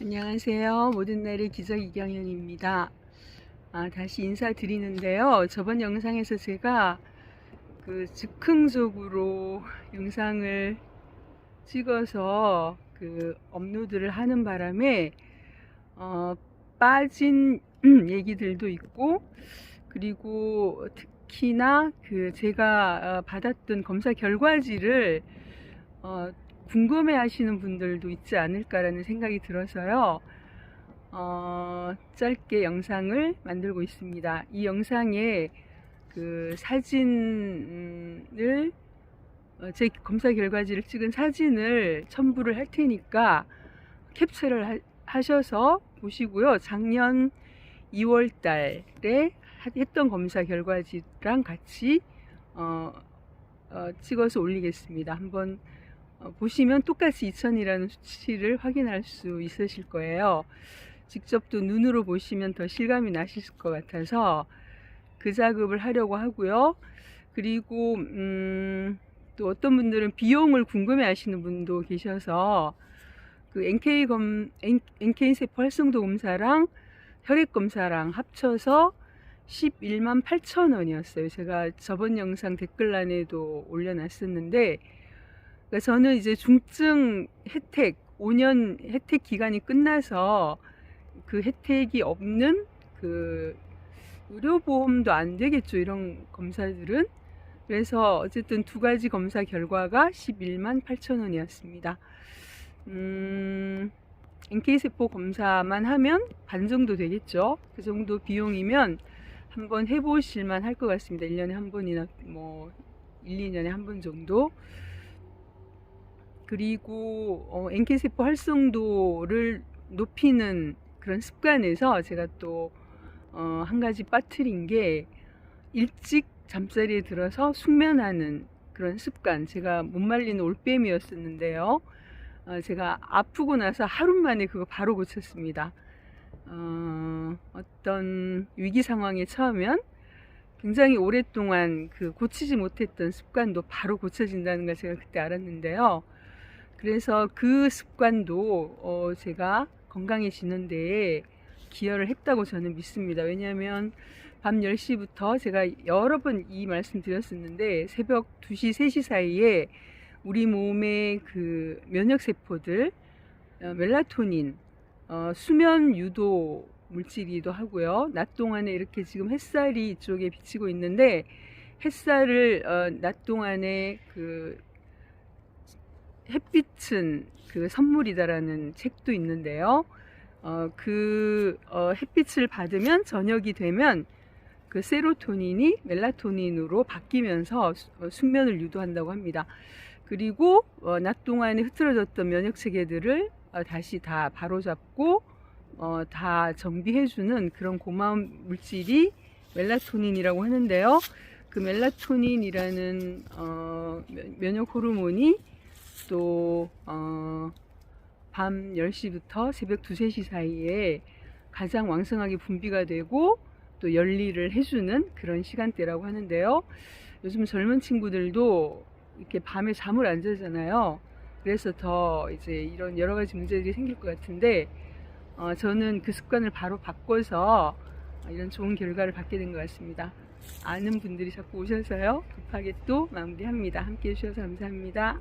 안녕하세요. 모든 날의 기적 이경현입니다. 아, 다시 인사드리는데요. 저번 영상에서 제가 그 즉흥적으로 영상을 찍어서 그 업로드를 하는 바람에 어, 빠진 얘기들도 있고 그리고 특히나 그 제가 어, 받았던 검사 결과지를 어, 궁금해 하시는 분들도 있지 않을까라는 생각이 들어서요. 어, 짧게 영상을 만들고 있습니다. 이 영상에 그 사진을 어, 제 검사 결과지를 찍은 사진을 첨부를 할 테니까 캡처를 하, 하셔서 보시고요. 작년 2월 달에 했던 검사 결과지랑 같이 어, 어, 찍어서 올리겠습니다. 한번 어, 보시면 똑같이 2000이라는 수치를 확인할 수 있으실 거예요. 직접 또 눈으로 보시면 더 실감이 나실 것 같아서 그 작업을 하려고 하고요. 그리고 음, 또 어떤 분들은 비용을 궁금해 하시는 분도 계셔서 그 NK 검 NK 세포 활성도 검사랑 혈액 검사랑 합쳐서 11만 8천 원이었어요. 제가 저번 영상 댓글란에도 올려놨었는데 그러니까 저는 이제 중증 혜택 5년 혜택 기간이 끝나서 그 혜택이 없는 그 의료보험도 안 되겠죠 이런 검사들은 그래서 어쨌든 두 가지 검사 결과가 11만 8천 원이었습니다. 음, NK세포 검사만 하면 반 정도 되겠죠. 그 정도 비용이면 한번 해보실만 할 것 같습니다. 1년에 한 번이나 뭐 1, 2년에 한 번 정도. 그리고 어, NK세포 활성도를 높이는 그런 습관에서 제가 또 어, 한 가지 빠뜨린 게 일찍 잠자리에 들어서 숙면하는 그런 습관. 제가 못 말리는 올빼미였었는데요. 어, 제가 아프고 나서 하루 만에 그거 바로 고쳤습니다. 어, 어떤 위기 상황에 처하면 굉장히 오랫동안 그 고치지 못했던 습관도 바로 고쳐진다는 걸 제가 그때 알았는데요. 그래서 그 습관도 어 제가 건강해지는데 기여를 했다고 저는 믿습니다. 왜냐하면 밤 10시부터 제가 여러 번 이 말씀 드렸었는데 새벽 2시, 3시 사이에 우리 몸의 그 면역세포들, 어, 멜라토닌, 어, 수면 유도 물질이기도 하고요. 낮 동안에 이렇게 지금 햇살이 이쪽에 비치고 있는데 햇살을 어, 낮 동안에 그 햇빛은 그 선물이다라는 책도 있는데요. 어, 그 어, 햇빛을 받으면 저녁이 되면 그 세로토닌이 멜라토닌으로 바뀌면서 수, 어, 숙면을 유도한다고 합니다. 그리고 어, 낮 동안에 흐트러졌던 면역 체계들을 어, 다시 다 바로잡고 어, 다 정비해주는 그런 고마운 물질이 멜라토닌이라고 하는데요. 그 멜라토닌이라는 어, 면역 호르몬이 또, 어, 밤 10시부터 새벽 2, 3시 사이에 가장 왕성하게 분비가 되고 또 열일을 해주는 그런 시간대라고 하는데요. 요즘 젊은 친구들도 이렇게 밤에 잠을 안 자잖아요. 그래서 더 이제 이런 여러 가지 문제들이 생길 것 같은데, 어, 저는 그 습관을 바로 바꿔서 이런 좋은 결과를 받게 된 것 같습니다. 아는 분들이 자꾸 오셔서요. 급하게 또 마무리합니다. 함께 해주셔서 감사합니다.